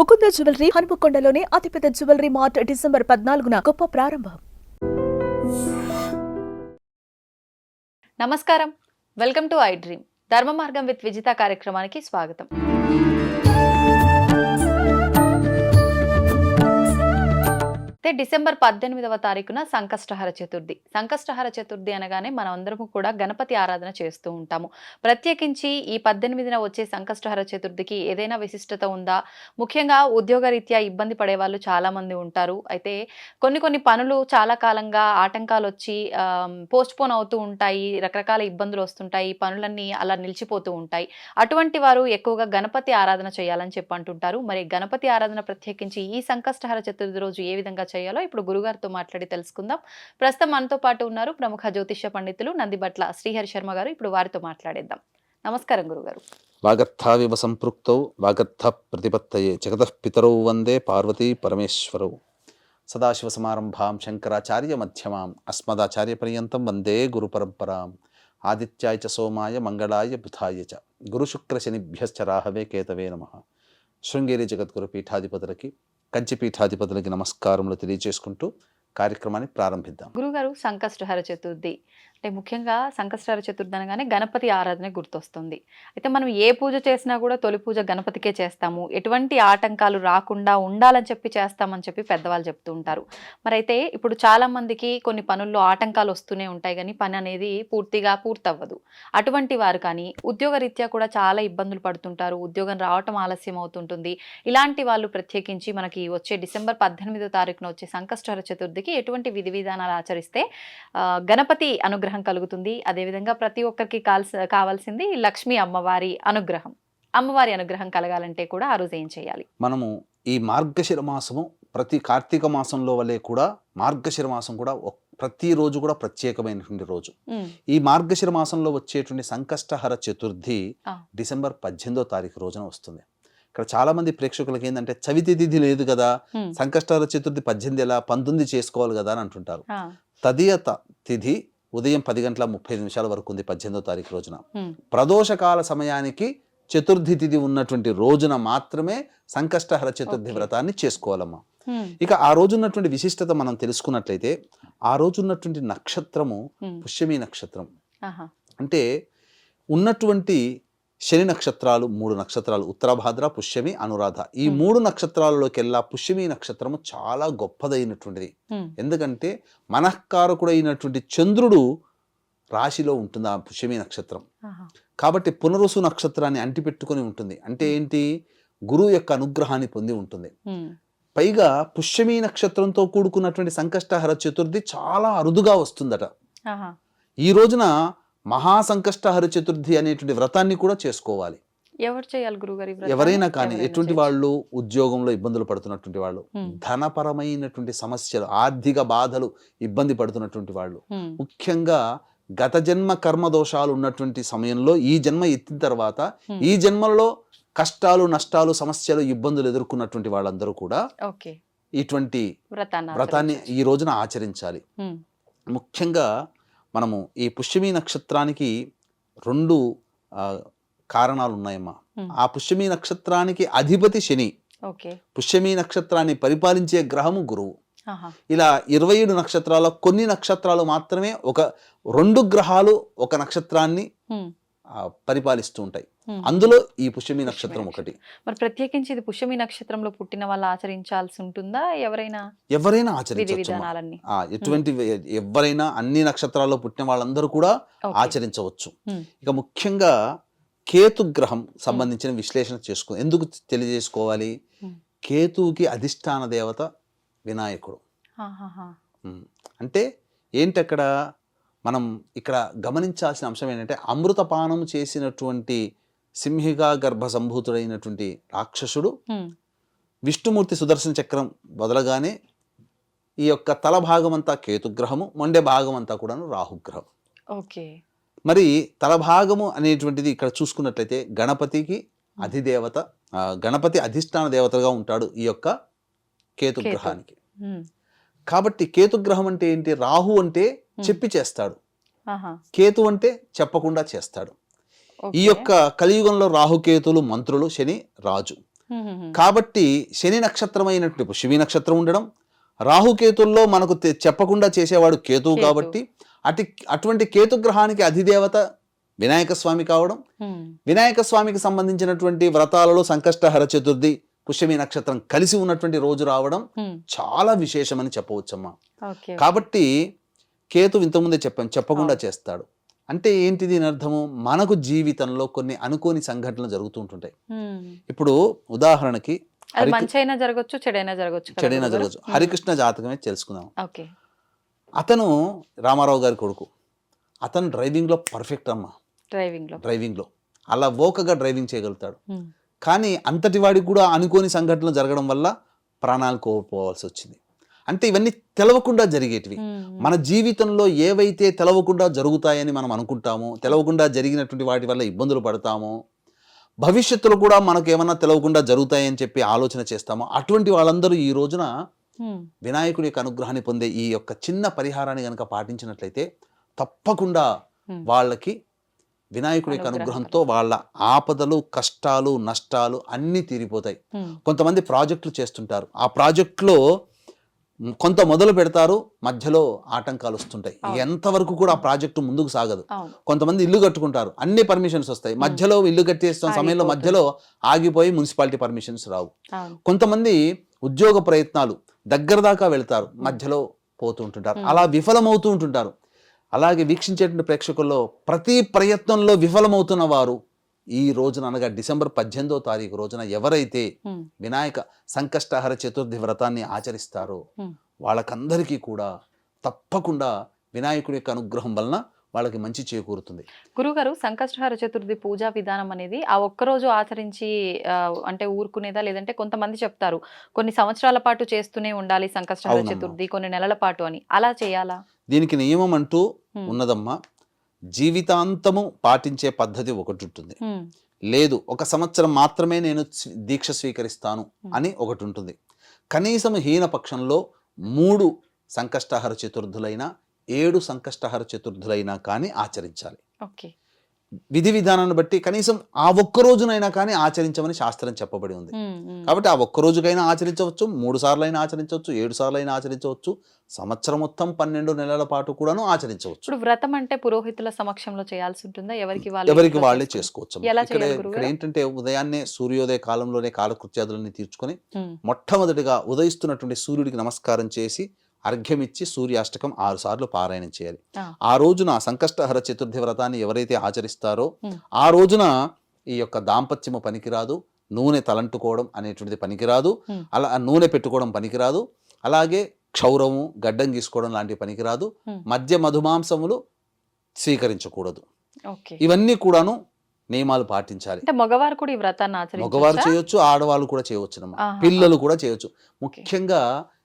Mukunda jewellery హనుమకొండలోని అతిపెద్ద jewellery mart December పద్నాలుగున గొప్ప ప్రారంభం. నమస్కారం. Welcome to I dream. Dharma Margam with Vijitha కార్యక్రమానికి స్వాగతం. అయితే డిసెంబర్ పద్దెనిమిదవ తారీఖున సంకష్టహర చతుర్థి. సంకష్టహర చతుర్థి అనగానే మనం అందరము కూడా గణపతి ఆరాధన చేస్తూ ఉంటాము. ప్రత్యేకించి ఈ పద్దెనిమిదిన వచ్చే సంకష్టహర చతుర్థికి ఏదైనా విశిష్టత ఉందా? ముఖ్యంగా ఉద్యోగరీత్యా ఇబ్బంది పడే వాళ్ళు చాలామంది ఉంటారు. అయితే కొన్ని కొన్ని పనులు చాలా కాలంగా ఆటంకాలు వచ్చి పోస్ట్ పోన్ అవుతూ ఉంటాయి. రకరకాల ఇబ్బందులు వస్తుంటాయి. పనులన్నీ అలా నిలిచిపోతూ ఉంటాయి. అటువంటి వారు ఎక్కువగా గణపతి ఆరాధన చేయాలని చెప్పి అంటుంటారు మరి గణపతి ఆరాధన ప్రత్యేకించి ఈ సంకష్టహర చతుర్థి రోజు ఏ విధంగా చేయాలో ఇప్పుడు గురుగారితో మాట్లాడి తెలుసుకుందాం. ప్రస్తుతం మనతో పాటు ఉన్నారు ప్రముఖ జ్యోతిష్య పండితులు నందిబట్ల శ్రీహరి శర్మ గారు. ఇప్పుడు వారితో మాట్లాడేద్దాం. నమస్కారం గురుగారు. వాగర్థావివ సంపృక్తౌ వాగర్థ ప్రతిపత్తయే జగతః పితరౌ వందే పార్వతీ పరమేశ్వరౌ. సదాశివ సమారంభాం శంకరాచార్య మధ్యమాం అస్మదాచార్య పర్యంతం వందే గురు పరంపరాం ఆదిత్యాయ చ సోమాయ మంగళాయ బుధాయ చ. గురుశుక్ర శనిభ్యశ్చ రాహవే కేతవే నమ. శృంగేరి జగద్గురు పీఠాధిపతులకి కంచిపీఠాధిపతులకి నమస్కారములు తెలియజేసుకుంటూ కార్యక్రమాన్ని ప్రారంభిద్దాం. గురుగారు సంకష్టహర చతుర్థి. అంటే ముఖ్యంగా సంకష్టార చతుర్థి అనగానే గణపతి ఆరాధన గుర్తొస్తుంది. అయితే మనం ఏ పూజ చేసినా కూడా తొలి పూజ గణపతికే చేస్తాము. ఎటువంటి ఆటంకాలు రాకుండా ఉండాలని చెప్పి చేస్తామని చెప్పి పెద్దవాళ్ళు చెప్తూ ఉంటారు. మరి అయితే ఇప్పుడు చాలా మందికి కొన్ని పనుల్లో ఆటంకాలు వస్తూనే ఉంటాయి కానీ పని అనేది పూర్తిగా పూర్తవ్వదు. అటువంటి వారు కానీ ఉద్యోగరీత్యా కూడా చాలా ఇబ్బందులు పడుతుంటారు. ఉద్యోగం రావటం ఆలస్యం అవుతుంటుంది. ఇలాంటి వాళ్ళు ప్రత్యేకించి మనకి వచ్చే డిసెంబర్ పద్దెనిమిదో తారీఖున వచ్చే సంకష్టార చతుర్థికి ఎటువంటి విధి విధానాలు ఆచరిస్తే గణపతి అనుగ్రహం కలుగుతుంది. అదేవిధంగా ప్రతి ఒక్కరికి కాల్సి కావాల్సింది లక్ష్మీ అమ్మవారి అనుగ్రహం. అమ్మవారి అనుగ్రహం కలగాలంటే కూడా ఆ రోజు ఏం చేయాలి? మనము ఈ మార్గశిర మాసము ప్రతి కార్తీక మాసంలో వలె కూడా మార్గశిర మాసం కూడా ప్రతిరోజు కూడా ప్రత్యేకమైనటువంటి రోజు. ఈ మార్గశిర మాసంలో వచ్చేటువంటి సంకష్టహర చతుర్థి. డిసెంబర్ పద్దెనిమిదో తారీఖు రోజున వస్తుంది. ఇక్కడ చాలా మంది ప్రేక్షకులకి ఏంటంటే చవితి తిథి లేదు కదా సంకష్టహర చతుర్థి పద్దెనిమిది ఎలా పంతొమ్మిది చేసుకోవాలి కదా అని అంటుంటారు. ఆ, తదియ త- తిథి ఉదయం పది గంటల ముప్పై నిమిషాల వరకు ఉంది పద్దెనిమిదో తారీఖు రోజున. ప్రదోషకాల సమయానికి చతుర్థి తిథి ఉన్నటువంటి రోజున మాత్రమే సంకష్టహర చతుర్థి. వ్రతాన్ని చేసుకోవాలమ్మా. ఇక ఆ రోజు ఉన్నటువంటి విశిష్టత మనం తెలుసుకున్నట్లయితే ఆ రోజు ఉన్నటువంటి నక్షత్రము పుష్యమి నక్షత్రం. అంటే ఉన్నటువంటి శని నక్షత్రాలు మూడు నక్షత్రాలు. ఉత్తరాభాద్ర పుష్యమి అనురాధ. ఈ. మూడు నక్షత్రాలలోకెల్లా పుష్యమి నక్షత్రము చాలా గొప్పదైనటువంటిది. ఎందుకంటే మనఃకారకుడైనటువంటి చంద్రుడు రాశిలో ఉంటుంది ఆ పుష్యమి నక్షత్రం. కాబట్టి పునరుసు నక్షత్రాన్ని అంటిపెట్టుకొని ఉంటుంది. అంటే ఏంటి? గురువు యొక్క అనుగ్రహాన్ని పొంది ఉంటుంది. పైగా పుష్యమి నక్షత్రంతో కూడుకున్నటువంటి సంకష్టహర చతుర్థి చాలా అరుదుగా వస్తుందట. ఈ రోజున మహాసంకష్టహర చతుర్థి అనేటువంటి వ్రతాన్ని కూడా చేసుకోవాలి. ఎవరు చేయాలి గురుగారి? ఎవరైనా కానీ ఎటువంటి. వాళ్ళు ఉద్యోగంలో ఇబ్బందులు పడుతున్నటువంటి వాళ్ళు ధనపరమైనటువంటి సమస్యలు ఆర్థిక బాధలు ఇబ్బంది పడుతున్నటువంటి వాళ్ళు ముఖ్యంగా గత జన్మ కర్మ దోషాలు ఉన్నటువంటి సమయంలో ఈ జన్మ ఎత్తిన తర్వాత ఈ జన్మల్లో కష్టాలు నష్టాలు సమస్యలు ఇబ్బందులు ఎదుర్కొన్నటువంటి వాళ్ళందరూ కూడా ఓకే. ఇటువంటి వ్రతాన్ని. ఈ రోజున ఆచరించాలి. ముఖ్యంగా మనము ఈ పుష్యమి నక్షత్రానికి రెండు కారణాలు ఉన్నాయమ్మా ఆ పుష్యమి నక్షత్రానికి అధిపతి శని. పుష్యమి నక్షత్రాన్ని పరిపాలించే గ్రహము గురువు. ఇలా ఇరవై ఏడు నక్షత్రాల కొన్ని నక్షత్రాలు మాత్రమే ఒక రెండు గ్రహాలు ఒక నక్షత్రాన్ని పరిపాలిస్తూ ఉంటాయి. అందులో ఈ పుష్యమి నక్షత్రం ఒకటి. మరి ప్రత్యేకించి ఇది పుష్యమి నక్షత్రంలో పుట్టిన వాళ్ళు ఆచరించాల్సి ఉంటుందా ఎవరైనా ఎవరైనా ఆచరించవచ్చు ఎటువంటి ఎవరైనా అన్ని నక్షత్రాల్లో పుట్టిన వాళ్ళందరూ కూడా. ఆచరించవచ్చు. ఇక ముఖ్యంగా కేతు గ్రహం సంబంధించిన విశ్లేషణ చేసుకో ఎందుకు తెలియజేసుకోవాలి. కేతువుకి అధిష్టాన దేవత వినాయకుడు. అంటే ఏంటి అక్కడ మనం ఇక్కడ గమనించాల్సిన అంశం ఏంటంటే అమృతపానం చేసినటువంటి సింహిగా గర్భ సంభూతుడైనటువంటి రాక్షసుడు విష్ణుమూర్తి సుదర్శన చక్రం వదలగానే ఈ యొక్క తల భాగమంతా కేతుగ్రహము మొండె భాగమంతా కూడాను రాహుగ్రహం. ఓకే. మరి తలభాగము అనేటువంటిది ఇక్కడ చూసుకున్నట్లయితే గణపతికి అధిదేవత గణపతి అధిష్టాన దేవతగా ఉంటాడు ఈ యొక్క కేతు కేతు. గ్రహానికి ఉమ్, కాబట్టి కేతుగ్రహం అంటే ఏంటి? రాహు అంటే చెప్పి చేస్తాడు. కేతు అంటే చెప్పకుండా చేస్తాడు. ఈ. యొక్క కలియుగంలో రాహుకేతులు మంత్రులు శని రాజు. కాబట్టి శని నక్షత్రమైనట్టు శివి నక్షత్రం ఉండడం రాహుకేతుల్లో మనకు చెప్పకుండా చేసేవాడు కేతువు కేతు. కాబట్టి అటు అటువంటి కేతు గ్రహానికి అధిదేవత వినాయక స్వామి కావడం. వినాయక స్వామికి సంబంధించినటువంటి వ్రతాలలో సంకష్టహర చతుర్థి పుష్యమి నక్షత్రం కలిసి ఉన్నటువంటి రోజు రావడం. చాలా విశేషమని చెప్పవచ్చమ్మా కాబట్టి కేతు ఇంతకుముందే చెప్పాను చెప్పకుండా చేస్తాడు అంటే ఏంటి దీని అర్థము? మనకు జీవితంలో కొన్ని అనుకోని సంఘటనలు జరుగుతూ ఉంటుంటాయి. హ్మ్. ఇప్పుడు ఉదాహరణకి అది హరికి- మంచి అయినా జరగచ్చు చెడైనా జరగచ్చు చెడైనా? జరగచ్చు. హరికృష్ణ జాతకమే తెలుసుకుందాం. ఓకే. అతను రామారావు గారి కొడుకు. అతను డ్రైవింగ్లో పర్ఫెక్ట్ అమ్మ. డ్రైవింగ్లో డ్రైవింగ్లో. అలా ఓకగా డ్రైవింగ్ చేయగలుగుతాడు. కానీ అంతటి వాడికి కూడా అనుకోని సంఘటనలు జరగడం వల్ల ప్రాణాలు కోల్పోవాల్సి వచ్చింది. అంటే ఇవన్నీ తెలవకుండా జరిగేటివి. మన జీవితంలో ఏవైతే తెలవకుండా జరుగుతాయని మనం అనుకుంటామో తెలవకుండా జరిగినటువంటి వాటి వల్ల ఇబ్బందులు పడతామో భవిష్యత్తులో కూడా మనకు ఏమన్నా తెలవకుండా జరుగుతాయని చెప్పి ఆలోచన చేస్తామో అటువంటి వాళ్ళందరూ ఈ రోజున. వినాయకుడి యొక్క అనుగ్రహాన్ని పొందే ఈ యొక్క చిన్న పరిహారాన్ని కనుక పాటించినట్లయితే తప్పకుండా. వాళ్ళకి వినాయకుడి యొక్క అనుగ్రహం అనుగ్రహంతో వాళ్ళ ఆపదలు కష్టాలు నష్టాలు అన్నీ తీరిపోతాయి. కొంతమంది ప్రాజెక్టులు చేస్తుంటారు ఆ ప్రాజెక్టులో కొంత మొదలు పెడతారు మధ్యలో ఆటంకాలు వస్తుంటాయి. ఎంతవరకు కూడా ఆ ప్రాజెక్టు ముందుకు సాగదు. కొంతమంది ఇల్లు కట్టుకుంటారు అన్ని పర్మిషన్స్ వస్తాయి. మధ్యలో ఇల్లు కట్టేస్తున్న సమయంలో. మధ్యలో ఆగిపోయి మున్సిపాలిటీ పర్మిషన్స్ రావు. కొంతమంది ఉద్యోగ ప్రయత్నాలు దగ్గర దాకా వెళ్తారు మధ్యలో పోతూ ఉంటుంటారు. అలా విఫలమవుతూ ఉంటుంటారు. అలాగే వీక్షించేటువంటి ప్రేక్షకుల్లో ప్రతి ప్రయత్నంలో విఫలమవుతున్న వారు ఈ రోజున అనగా డిసెంబర్ పద్దెనిమిదో తారీఖు రోజున ఎవరైతే. వినాయక సంకష్టహర చతుర్థి వ్రతాన్ని ఆచరిస్తారో. వాళ్ళకందరికీ కూడా తప్పకుండా వినాయకుడి యొక్క అనుగ్రహం వలన వాళ్ళకి మంచి చేకూరుతుంది గురుగారు సంకష్టహార చతుర్థి పూజా విధానం అనేది ఆ ఒక్కరోజు ఆచరించి అంటే ఊరుకునేదా లేదంటే కొంతమంది చెప్తారు కొన్ని సంవత్సరాల పాటు చేస్తూనే ఉండాలి సంకష్టహార. చతుర్థి కొన్ని నెలల పాటు అని అలా చేయాలా దీనికి నియమం అంటూ. ఉన్నదమ్మా జీవితాంతము పాటించే పద్ధతి ఒకటి ఉంటుంది. లేదు ఒక సంవత్సరం మాత్రమే నేను దీక్ష స్వీకరిస్తాను అని ఒకటి ఉంటుంది కనీసం హీన పక్షంలో మూడు సంకష్టహర చతుర్థులైనా ఏడు సంకష్టహర చతుర్థులైనా కానీ ఆచరించాలి. ఓకే. విధి విధానాన్ని బట్టి కనీసం ఆ ఒక్క రోజునైనా కానీ ఆచరించమని శాస్త్రం చెప్పబడి ఉంది. కాబట్టి ఆ ఒక్క రోజుకైనా ఆచరించవచ్చు మూడు సార్లు అయినా ఆచరించవచ్చు ఏడు సార్లు అయినా ఆచరించవచ్చు సంవత్సరం మొత్తం పన్నెండు నెలల పాటు కూడాను ఆచరించవచ్చు ఇప్పుడు వ్రతం అంటే పురోహితుల సమక్షంలో చేయాల్సి ఉంటుందా ఎవరికి వాళ్ళు ఎవరికి వాళ్ళే చేసుకోవచ్చు ఇక్కడ? ఏంటంటే ఉదయాన్నే సూర్యోదయ కాలంలోనే కాలకృత్యాదులన్నీ తీర్చుకొని. మొట్టమొదటిగా ఉదయిస్తున్నటువంటి సూర్యుడికి నమస్కారం చేసి అర్ఘ్యమిచ్చి సూర్యాష్టకం ఆరు సార్లు పారాయణం చేయాలి ఆ. రోజున సంకష్టహర చతుర్థి వ్రతాన్ని ఎవరైతే ఆచరిస్తారో. ఆ రోజున ఈ యొక్క దాంపత్యము పనికిరాదు నూనె తలంటుకోవడం అనేటువంటిది పనికిరాదు. అలా నూనె పెట్టుకోవడం పనికిరాదు అలాగే క్షౌరము గడ్డం గీసుకోవడం లాంటివి పనికిరాదు. మద్య మధుమాంసములు స్వీకరించకూడదు ఇవన్నీ కూడాను నియమాలు పాటించాలి అంటే మగవారు కూడా ఈ వ్రతాన్ని మగవారు? చేయొచ్చు ఆడవాళ్ళు కూడా చేయొచ్చు ఆహా. పిల్లలు కూడా చేయొచ్చు ముఖ్యంగా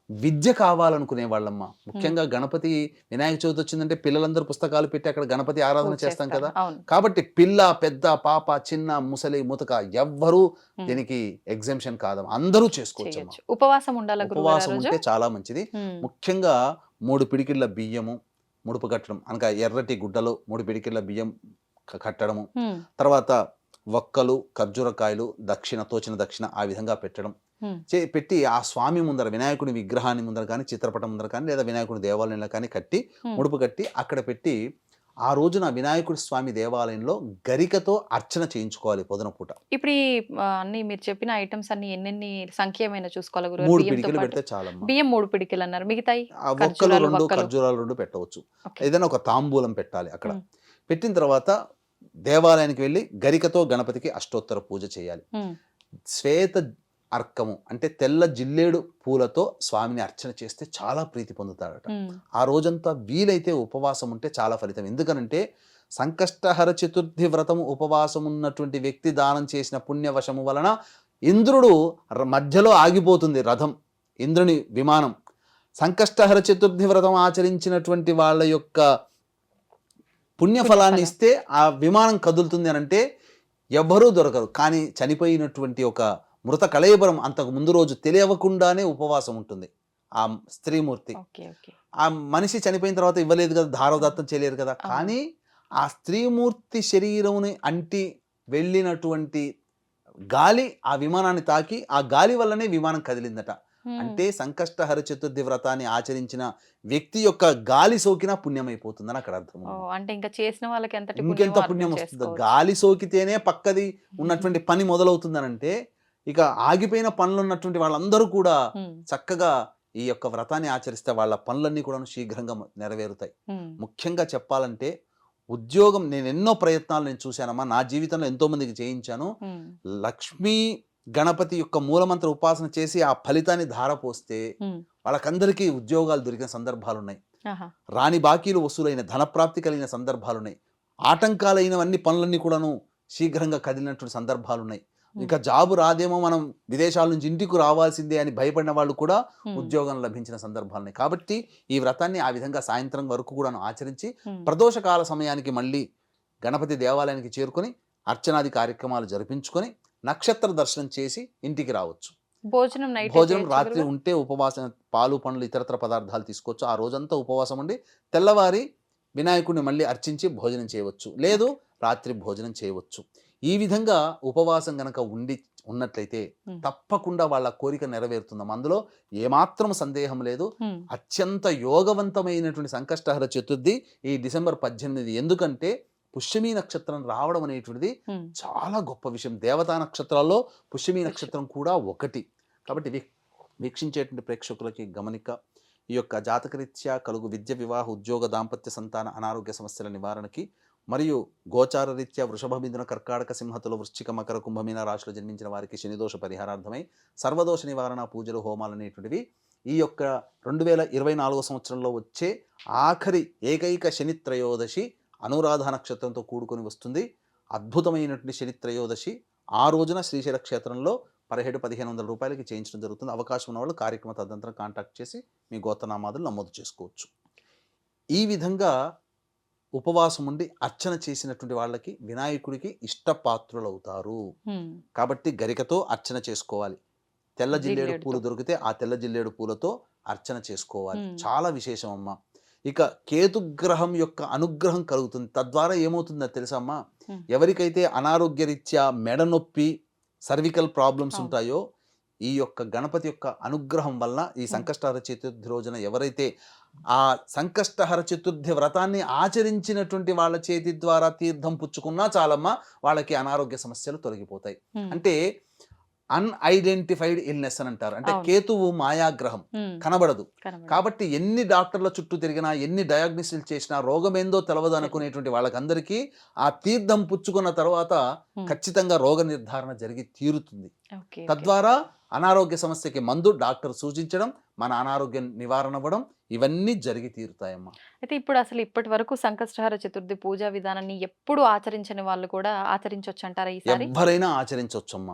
విద్య కావాలనుకునే వాళ్ళమ్మ ముఖ్యంగా గణపతి వినాయక చవితి వచ్చిందంటే పిల్లలందరూ పుస్తకాలు పెట్టి అక్కడ గణపతి ఆరాధన చేస్తాం. కదా కాబట్టి పిల్ల పెద్ద పాప చిన్న ముసలి ముతక ఎవ్వరూ. దీనికి ఎగ్జామ్షన్ కాదమ్మా అందరూ చేసుకోవచ్చు ఉపవాసం ఉండాలా ఉపవాసం ఉంటే చాలా మంచిది. ముఖ్యంగా మూడు పిడికిళ్ళ బియ్యము ముడుపు కట్టడం అనగా ఎర్రటి గుడ్డలో మూడు పిడికిళ్ళ బియ్యం కట్టడము. తర్వాత వక్కలు ఖర్జూరకాయలు దక్షిణ తోచిన దక్షిణ ఆ విధంగా పెట్టడం. చే పెట్టి ఆ స్వామి ముందర వినాయకుడి విగ్రహాన్ని ముందర కానీ చిత్రపటం ముందర కానీ లేదా వినాయకుడి దేవాలయంలో కానీ కట్టి. ముడుపు కట్టి అక్కడ పెట్టి ఆ రోజున వినాయకుడి స్వామి దేవాలయంలో గరికతో అర్చన చేయించుకోవాలి పొదన పూట ఇప్పుడు ఈ అన్ని మీరు చెప్పిన ఐటమ్స్ అన్ని ఎన్నెన్ని సంఖ్య ఏమైనా చూసుకోవాలి మూడు పిడికిలు? పెడితే చాలమ్మా బియ్యం మూడు పిడికిలు అన్నారు మిగతాయి ఒక్కలు రెండు. ఖర్జూరాలు రెండు పెట్టవచ్చు. ఏదైనా ఒక తాంబూలం పెట్టాలి అక్కడ. పెట్టిన తర్వాత దేవాలయానికి వెళ్ళి గరికతో గణపతికి అష్టోత్తర పూజ చేయాలి. శ్వేత అర్కము అంటే తెల్ల జిల్లేడు పూలతో స్వామిని అర్చన చేస్తే చాలా ప్రీతి పొందుతాడట. ఆ రోజంతా వీలైతే ఉపవాసం ఉంటే చాలా ఫలితం ఎందుకనంటే సంకష్టహర చతుర్థి వ్రతము ఉపవాసం ఉన్నటువంటి వ్యక్తి దానం చేసిన పుణ్యవశము వలన ఇంద్రుడు మధ్యలో ఆగిపోతుంది రథం ఇంద్రుని విమానం సంకష్టహర చతుర్థి వ్రతం ఆచరించినటువంటి వాళ్ళ యొక్క పుణ్యఫలాన్ని పుణ్యఫలం. ఇస్తే ఆ విమానం కదులుతుంది అని అంటే ఎవ్వరూ దొరకరు కానీ చనిపోయినటువంటి ఒక మృత కళేబరం అంతకు ముందు రోజు తెలియకుండానే ఉపవాసం ఉంటుంది ఆ స్త్రీమూర్తి ఆ మనిషి చనిపోయిన తర్వాత ఇవ్వలేదు కదా దారదత్తం చేయలేరు కదా. కానీ ఆ స్త్రీమూర్తి శరీరముని అంటి వెళ్ళినటువంటి గాలి ఆ విమానాన్ని తాకి ఆ గాలి వల్లనే విమానం కదిలిందట. అంటే సంకష్టహర చతుర్థి వ్రతాన్ని ఆచరించిన వ్యక్తి యొక్క గాలి సోకినా పుణ్యమైపోతుందని అక్కడ అర్థం. అంటే ఇంకా చేసిన వాళ్ళకి ఎంతటి ఇంకెంత పుణ్యం వస్తుందో. గాలి సోకితేనే పక్కది ఉన్నటువంటి పని మొదలవుతుందనంటే ఇక ఆగిపోయిన పనులు ఉన్నటువంటి వాళ్ళందరూ కూడా. చక్కగా ఈ యొక్క వ్రతాన్ని ఆచరిస్తే వాళ్ళ పనులన్నీ కూడా శీఘ్రంగా నెరవేరుతాయి. ముఖ్యంగా చెప్పాలంటే ఉద్యోగం నేను ఎన్నో ప్రయత్నాలు నేను చూశానమ్మా నా జీవితంలో ఎంతో మందికి చేయించాను. లక్ష్మీ గణపతి యొక్క మూలమంత్ర ఉపాసన చేసి ఆ ఫలితాన్ని ధారపోస్తే. వాళ్ళకందరికీ ఉద్యోగాలు దొరికిన సందర్భాలు ఉన్నాయి. రాని బాకీలు వసూలైన ధనప్రాప్తి కలిగిన సందర్భాలు ఉన్నాయి ఆటంకాలైనవన్నీ పనులన్నీ కూడాను శీఘ్రంగా కదిలినటువంటి సందర్భాలు ఉన్నాయి ఇంకా జాబు రాదేమో మనం విదేశాల నుంచి ఇంటికి రావాల్సిందే అని భయపడిన వాళ్ళు కూడా. ఉద్యోగం లభించిన సందర్భాలు ఉన్నాయి. కాబట్టి ఈ వ్రతాన్ని ఆ విధంగా సాయంత్రం వరకు కూడాను ఆచరించి. ప్రదోషకాల సమయానికి మళ్ళీ గణపతి దేవాలయానికి చేరుకొని అర్చనాది కార్యక్రమాలు జరిపించుకొని నక్షత్ర దర్శనం చేసి ఇంటికి రావచ్చు. భోజనం నైట్ భోజనం రాత్రి ఉంటే ఉపవాసం పాలు పండ్లు ఇతరత్ర పదార్థాలు తీసుకోవచ్చు. ఆ రోజంతా ఉపవాసం ఉండి తెల్లవారి వినాయకుడిని మళ్ళీ అర్చించి భోజనం చేయవచ్చు. లేదు రాత్రి భోజనం చేయవచ్చు. ఈ విధంగా ఉపవాసం గనక ఉండి ఉన్నట్లయితే. తప్పకుండా వాళ్ళ కోరిక నెరవేరుతుందమ్మా అందులో ఏమాత్రం సందేహం లేదు. అత్యంత యోగవంతమైనటువంటి సంకష్టహర చతుర్థి ఈ డిసెంబర్ పద్దెనిమిది ఎందుకంటే పుష్యమి నక్షత్రం రావడం అనేటువంటిది. చాలా గొప్ప విషయం దేవతా నక్షత్రాల్లో పుష్యమి నక్షత్రం కూడా ఒకటి కాబట్టి వీక్షించేటువంటి ప్రేక్షకులకి గమనిక ఈ యొక్క జాతకరీత్యా కలుగు విద్య వివాహ ఉద్యోగ దాంపత్య సంతాన అనారోగ్య సమస్యల నివారణకి మరియు గోచారరీత్యా వృషభ మిథున కర్కాటక సింహతులు వృశ్చిక మకర కుంభమీన రాశిలో జన్మించిన వారికి శనిదోష పరిహారార్థమై సర్వదోష నివారణ పూజలు హోమాలు అనేటువంటివి ఈ యొక్క రెండు వేల ఇరవై నాలుగో సంవత్సరంలో వచ్చే ఆఖరి ఏకైక శనిత్రయోదశి అనురాధ నక్షత్రంతో కూడుకొని వస్తుంది. అద్భుతమైనటువంటి శనిత్రయోదశి ఆ రోజున శ్రీశైల క్షేత్రంలో పదిహేడు పదిహేను వందల రూపాయలకి చేయించడం జరుగుతుంది. అవకాశం ఉన్న వాళ్ళు కార్యక్రమ తదంతరం కాంటాక్ట్ చేసి మీ గోతనామాదులు నమోదు చేసుకోవచ్చు. ఈ విధంగా ఉపవాసం ఉండి అర్చన చేసినటువంటి వాళ్ళకి వినాయకుడికి ఇష్టపాత్రులు అవుతారు హ్మ్. కాబట్టి గరికతో అర్చన చేసుకోవాలి తెల్ల జిల్లేడు. పూలు దొరికితే ఆ తెల్ల జిల్లేడు పూలతో అర్చన చేసుకోవాలి. చాలా విశేషం అమ్మా ఇక కేతుగ్రహం యొక్క అనుగ్రహం కలుగుతుంది తద్వారా ఏమవుతుందో తెలుసమ్మా మ్మ్. ఎవరికైతే అనారోగ్య రీత్యా మెడ నొప్పి సర్వికల్ ప్రాబ్లమ్స్. ఉంటాయో ఈ యొక్క గణపతి యొక్క అనుగ్రహం వలన ఈ సంకష్టహర చతుర్థి రోజున ఎవరైతే ఆ సంకష్టహర చతుర్థి వ్రతాన్ని ఆచరించినటువంటి వాళ్ళ చేతి ద్వారా తీర్థం పుచ్చుకున్నా చాలమ్మా వాళ్ళకి అనారోగ్య సమస్యలు తొలగిపోతాయి. అంటే అన్ఐడెంటిఫైడ్ ఇల్నెస్ అని అంటారు అంటే. కేతువు మాయాగ్రహం. కనబడదు. కాబట్టి ఎన్ని డాక్టర్ల చుట్టూ తిరిగినా ఎన్ని డయాగ్నోసిస్ చేసినా రోగం ఏందో తెలవదు అనుకునేటువంటి వాళ్ళకందరికీ ఆ తీర్థం పుచ్చుకున్న తర్వాత. ఖచ్చితంగా రోగ నిర్ధారణ జరిగి తీరుతుంది. తద్వారా అనారోగ్య సమస్యకి మందు డాక్టర్ సూచించడం మన అనారోగ్య నివారణ అవ్వడం ఇవన్నీ జరిగి తీరుతాయమ్మా అయితే ఇప్పుడు అసలు ఇప్పటి వరకు సంకష్టహార చతుర్థి పూజా విధానాన్ని ఎప్పుడు ఆచరించని వాళ్ళు కూడా ఆచరించవచ్చు అంటారా ఈసారి ఎవరైనా ఆచరించవచ్చమ్మా.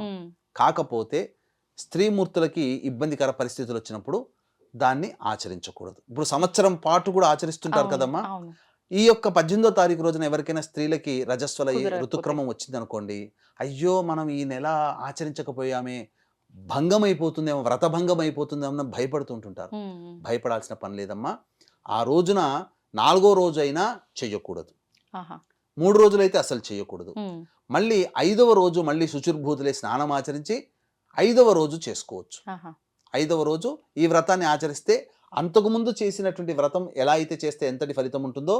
కాకపోతే స్త్రీమూర్తులకి ఇబ్బందికర పరిస్థితులు వచ్చినప్పుడు దాన్ని ఆచరించకూడదు ఇప్పుడు సంవత్సరం పాటు కూడా ఆచరిస్తుంటారు కదమ్మా. ఈ యొక్క పద్దెనిమిదో తారీఖు రోజున ఎవరికైనా స్త్రీలకి రజస్వల. ఋతుక్రమం వచ్చింది అనుకోండి అయ్యో మనం ఈ నెల ఆచరించకపోయామే భంగం అయిపోతుందేమో వ్రత భంగం అయిపోతుందేమో భయపడుతుంటుంటారు. భయపడాల్సిన పని లేదమ్మా ఆ రోజున నాలుగో రోజు అయినా చెయ్యకూడదు. మూడు రోజులైతే అసలు చేయకూడదు. మళ్ళీ ఐదవ రోజు మళ్ళీ శుచిర్భూతులే స్నానం ఆచరించి ఐదవ రోజు చేసుకోవచ్చు. ఐదవ రోజు ఈ వ్రతాన్ని ఆచరిస్తే అంతకుముందు చేసినటువంటి వ్రతం ఎలా అయితే చేస్తే ఎంతటి ఫలితం ఉంటుందో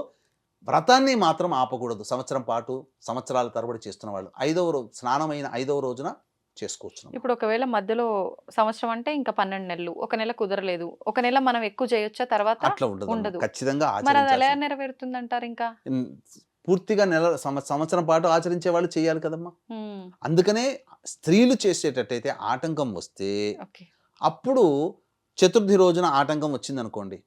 వ్రతాన్ని మాత్రం ఆపకూడదు. సంవత్సరం పాటు సంవత్సరాల తరబడి చేస్తున్న వాళ్ళు ఐదవ రోజు స్నానమైన ఐదవ రోజున చేసుకోవచ్చు ఇప్పుడు ఒకవేళ మధ్యలో సంవత్సరం అంటే ఇంకా పన్నెండు నెలలు ఒక నెల కుదరలేదు ఒక నెల మనం ఎక్కువ చేయొచ్చా? తర్వాత అట్లా ఉండదు. ఖచ్చితంగా మరి అది ఎలా ఆచరించాల్సింది. నెరవేరుతుంది అంటారు ఇంకా పూర్తిగా నెల సంవ- సంవత్సరం పాటు ఆచరించే వాళ్ళు చేయాలి కదమ్మా. అందుకనే స్త్రీలు చేసేటట్టయితే ఆటంకం వస్తే అప్పుడు చతుర్థి రోజున ఆటంకం వచ్చింది అనుకోండి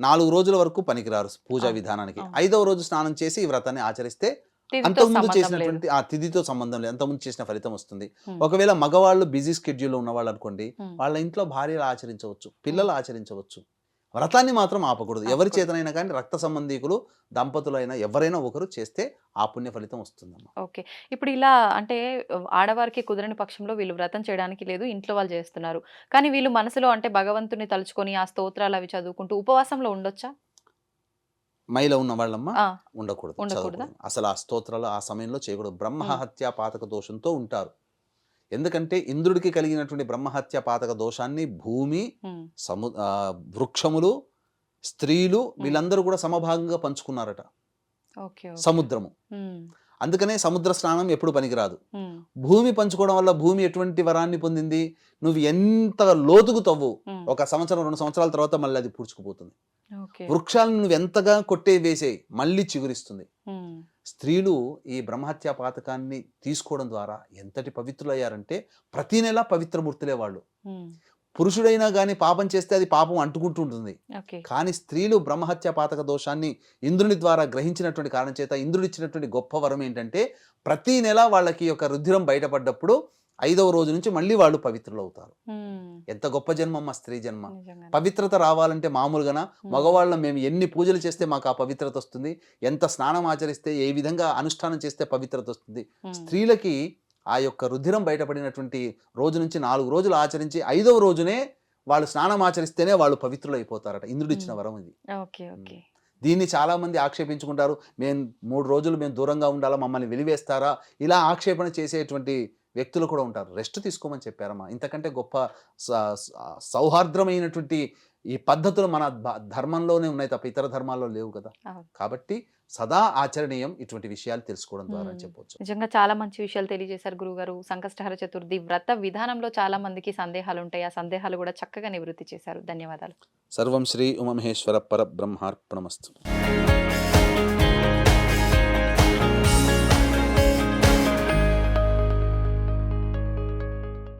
నాలుగు రోజుల వరకు పనికిరారు పూజా విధానానికి. ఐదవ రోజు స్నానం చేసి ఈ వ్రతాన్ని ఆచరిస్తే అంతకుముందు చేసినటువంటి ఆ తిథితో సంబంధం లేదు. అంతకుముందు చేసిన ఫలితం వస్తుంది. ఒకవేళ మగవాళ్ళు బిజీ స్కెడ్యూల్లో ఉన్నవాళ్ళు అనుకోండి. వాళ్ళ ఇంట్లో భార్యలు ఆచరించవచ్చు పిల్లలు ఆచరించవచ్చు. వ్రతాన్ని మాత్రం ఆపకూడదు. ఎవరి. చేతనైనా కానీ రక్త సంబంధీకులు దంపతులైనా ఎవరైనా ఒకరు చేస్తే ఆ పుణ్య ఫలితం వస్తుందమ్మా. ఓకే. ఇప్పుడు ఇలా అంటే ఆడవారికి కుదరని పక్షంలో వీళ్ళు వ్రతం చేయడానికి లేదు ఇంట్లో వాళ్ళు చేస్తున్నారు. కానీ వీళ్ళు మనసులో అంటే భగవంతుని తలుచుకొని ఆ స్తోత్రాలు అవి చదువుకుంటూ ఉపవాసంలో ఉండొచ్చా? మైల ఉన్న వాళ్ళమ్మ ఉండకూడదు. అసలు ఆ స్తోత్రాలు ఆ సమయంలో చేయకూడదు. బ్రహ్మ మ్మ్. హత్య పాతక దోషంతో ఉంటారు. ఎందుకంటే ఇంద్రుడికి కలిగినటువంటి బ్రహ్మహత్య పాతక దోషాన్ని భూమి సము వృక్షములు స్త్రీలు వీళ్ళందరూ కూడా సమభాగంగా పంచుకున్నారట. సముద్రము. అందుకనే సముద్ర స్నానం ఎప్పుడు పనికిరాదు. భూమి పంచుకోవడం వల్ల భూమి ఎటువంటి వరాన్ని పొందింది? నువ్వు ఎంత లోతుకు తవ్వు. ఒక సంవత్సరం రెండు సంవత్సరాల తర్వాత మళ్ళీ అది పూడ్చుకుపోతుంది. వృక్షాలను నువ్వు ఎంతగా కొట్టే వేసే మళ్ళీ చిగురిస్తుంది. స్త్రీలు ఈ బ్రహ్మహత్య పాతకాన్ని తీసుకోవడం ద్వారా ఎంతటి పవిత్రులయ్యారంటే ప్రతి నెల పవిత్రమూర్తులే వాళ్ళు. పురుషుడైనా కానీ పాపం చేస్తే అది పాపం అంటుకుంటుంటుంది కానీ స్త్రీలు బ్రహ్మహత్య పాతక దోషాన్ని ఇంద్రుని ద్వారా గ్రహించినటువంటి కారణం చేత ఇంద్రుడు ఇచ్చినటువంటి గొప్ప వరం ఏంటంటే ప్రతి నెల వాళ్ళకి యొక్క రుధిరం బయటపడ్డప్పుడు ఐదవ రోజు నుంచి మళ్ళీ వాళ్ళు పవిత్రులు అవుతారు ఎంత గొప్ప జన్మమ్మ స్త్రీ జన్మ. పవిత్రత రావాలంటే మామూలుగాన? ఉమ్, మగవాళ్ళం మేము ఎన్ని పూజలు చేస్తే మాకు ఆ పవిత్రత వస్తుంది? ఎంత స్నానం ఆచరిస్తే ఏ విధంగా అనుష్ఠానం చేస్తే పవిత్రత వస్తుంది? స్త్రీలకి ఆ యొక్క రుధిరం బయటపడినటువంటి రోజు నుంచి నాలుగు రోజులు ఆచరించి ఐదవ రోజునే వాళ్ళు స్నానం ఆచరిస్తేనే వాళ్ళు పవిత్రులు అయిపోతారట ఇంద్రుడు ఇచ్చిన. వరం ఇది. దీన్ని చాలా మంది ఆక్షేపించుకుంటారు. మేము మూడు రోజులు మేము దూరంగా ఉండాలా? మమ్మల్ని వెలివేస్తారా? ఇలా ఆక్షేపణ చేసేటువంటి వ్యక్తులు కూడా ఉంటారు. రెస్ట్ తీసుకోమని చెప్పారమ్మా. ఇంతకంటే గొప్ప సౌహార్ద్రమైనటువంటి ఈ పద్ధతులు మన ధర్మంలోనే ఉన్నాయి తప్ప ఇతర ధర్మాల్లో లేవు కదా. కాబట్టి సదా ఆచరణీయం ఇటువంటి విషయాలు తెలుసుకోవడం ద్వారా. చెప్పొచ్చు. నిజంగా చాలా మంచి విషయాలు తెలియజేశారు గురుగారు. సంకష్టహర చతుర్థి వ్రత విధానంలో చాలా మందికి సందేహాలు ఉంటాయి ఆ సందేహాలు కూడా చక్కగా నివృత్తి చేశారు. ధన్యవాదాలు. సర్వం శ్రీ ఉమమహేశ్వర పరబ్రహ్మార్పణమస్తు.